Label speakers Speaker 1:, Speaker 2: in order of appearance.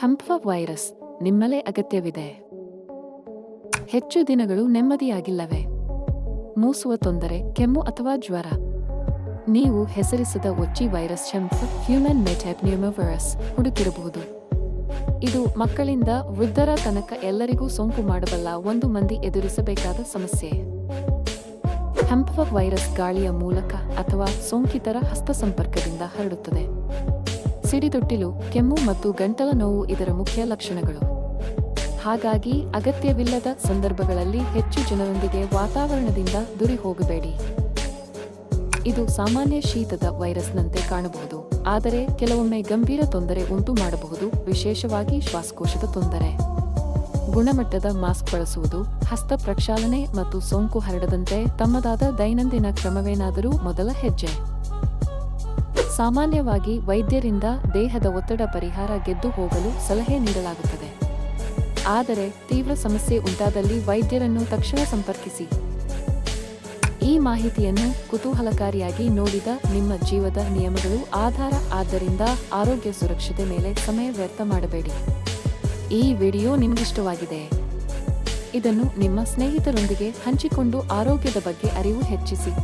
Speaker 1: Hampa virus ನಿಮ್ಮಲೇ ಅಗತ್ಯವಿದೆ. ಹೆಚ್ಚು ದಿನಗಳು ನೆಮ್ಮದಿಯಾಗಿಲ್ಲವೆ? ಮೂಸುವ ತೊಂದರೆ, ಕೆಮ್ಮು ಅಥವಾ ಜ್ವರ? ನೀವು ಹೆಸರಿಸದ ಒಚ್ಚಿ ವೈರಸ್ ಶಂಪ ಹ್ಯೂಮನ್ ವೈರಸ್ ಹುಡುಕಿರಬಹುದು. ಇದು ಮಕ್ಕಳಿಂದ ವೃದ್ಧರ ತನಕ ಎಲ್ಲರಿಗೂ ಸೋಂಕು ಮಾಡಬಲ್ಲ ಒಂದು ಮಂದಿ ಎದುರಿಸಬೇಕಾದ ಸಮಸ್ಯೆ. ಹಂಪ ವೈರಸ್ ಗಾಳಿಯ ಮೂಲಕ ಅಥವಾ ಸೋಂಕಿತರ ಹಸ್ತ ಸಂಪರ್ಕದಿಂದ ಹರಡುತ್ತದೆ. ಸಿಡಿದೊಟ್ಟಿಲು ಕೆಮ್ಮು ಮತ್ತು ಗಂಟಲ ನೋವು ಇದರ ಮುಖ್ಯ ಲಕ್ಷಣಗಳು. ಹಾಗಾಗಿ ಅಗತ್ಯವಿಲ್ಲದ ಸಂದರ್ಭಗಳಲ್ಲಿ ಹೆಚ್ಚು ಜನರೊಂದಿಗೆ ವಾತಾವರಣದಿಂದ ದುರಿ ಹೋಗಬೇಡಿ. ಇದು ಸಾಮಾನ್ಯ ಶೀತದ ವೈರಸ್ನಂತೆ ಕಾಣಬಹುದು. ಆದರೆ ಕೆಲವೊಮ್ಮೆ ಗಂಭೀರ ತೊಂದರೆ ಉಂಟು ಮಾಡಬಹುದು. ವಿಶೇಷವಾಗಿ ಶ್ವಾಸಕೋಶದ ತೊಂದರೆ. ಗುಣಮಟ್ಟದ ಮಾಸ್ಕ್ ಬಳಸುವುದು, ಹಸ್ತ ಪ್ರಕ್ಷಾಲನೆ ಮತ್ತು ಸೋಂಕು ಹರಡದಂತೆ ತಮ್ಮದಾದ ದೈನಂದಿನ ಕ್ರಮವೇನಾದರೂ ಮೊದಲ ಹೆಜ್ಜೆ. ಸಾಮಾನ್ಯವಾಗಿ ವೈದ್ಯರಿಂದ ದೇಹದ ಒತ್ತಡ ಪರಿಹಾರ ಗೆದ್ದು ಹೋಗಲು ಸಲಹೆ ನೀಡಲಾಗುತ್ತದೆ. ಆದರೆ ತೀವ್ರ ಸಮಸ್ಯೆ ಉಂಟಾದಲ್ಲಿ ವೈದ್ಯರನ್ನು ತಕ್ಷಣ ಸಂಪರ್ಕಿಸಿ. ಈ ಮಾಹಿತಿಯನ್ನು ಕುತೂಹಲಕಾರಿಯಾಗಿ ನೋಡಿದ ನಿಮ್ಮ ಜೀವದ ನಿಯಮಗಳು ಆಧಾರ ಆದ್ದರಿಂದ ಆರೋಗ್ಯ ಸುರಕ್ಷತೆ ಮೇಲೆ ಸಮಯ ವ್ಯರ್ಥ ಮಾಡಬೇಡಿ. ಈ ವಿಡಿಯೋ ನಿಮಗಿಷ್ಟವಾಗಿದೆ. ಇದನ್ನು ನಿಮ್ಮ ಸ್ನೇಹಿತರೊಂದಿಗೆ ಹಂಚಿಕೊಂಡು ಆರೋಗ್ಯದ ಬಗ್ಗೆ ಅರಿವು ಹೆಚ್ಚಿಸಿ.